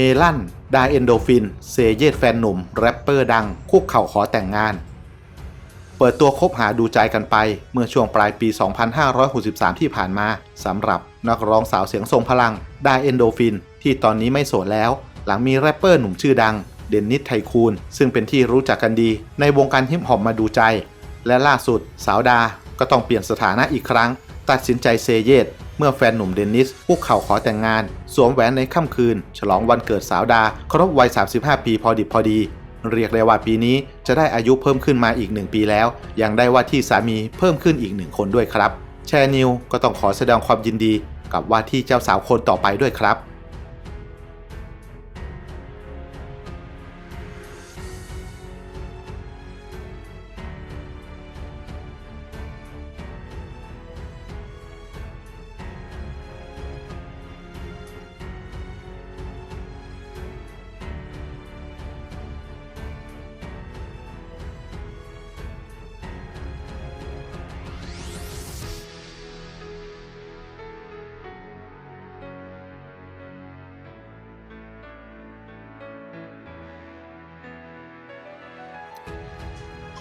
เฮลันไดเอนโดฟิน เซเยตแฟนหนุ่ม แรปเปอร์ดัง คุกเข่าขอแต่งงาน เปิดตัวคบหาดูใจกันไป เมื่อช่วงปลายปี 2563 ที่ผ่านมาสำหรับนักร้องสาวเสียงทรงพลังไดเอนโดฟิน ที่ตอนนี้ไม่โสดแล้ว หลังมีแรปเปอร์หนุ่มชื่อดัง เดนนิสไทคูน ซึ่งเป็นที่รู้จักกันดี ในวงการฮิปฮอปมาดูใจ และล่าสุด สาวดา ก็ต้องเปลี่ยนสถานะอีกครั้ง ตัดสินใจเซเยต เมื่อแฟนหนุ่มเดนนิสคุกเข่าขอแต่งงาน สวมแหวนในค่ำคืน ฉลองวันเกิดสาวดา ครบวัย 35 ปีพอดิบพอดี เรียกได้ว่าปีนี้จะได้อายุเพิ่มขึ้นมาอีก1ปีแล้ว ยังได้ว่าที่สามีเพิ่มขึ้นอีกหนึ่งคนด้วยครับ แชร์นิวก็ต้องขอแสดงความยินดีกับว่าที่เจ้าสาวคนต่อไปด้วยครับ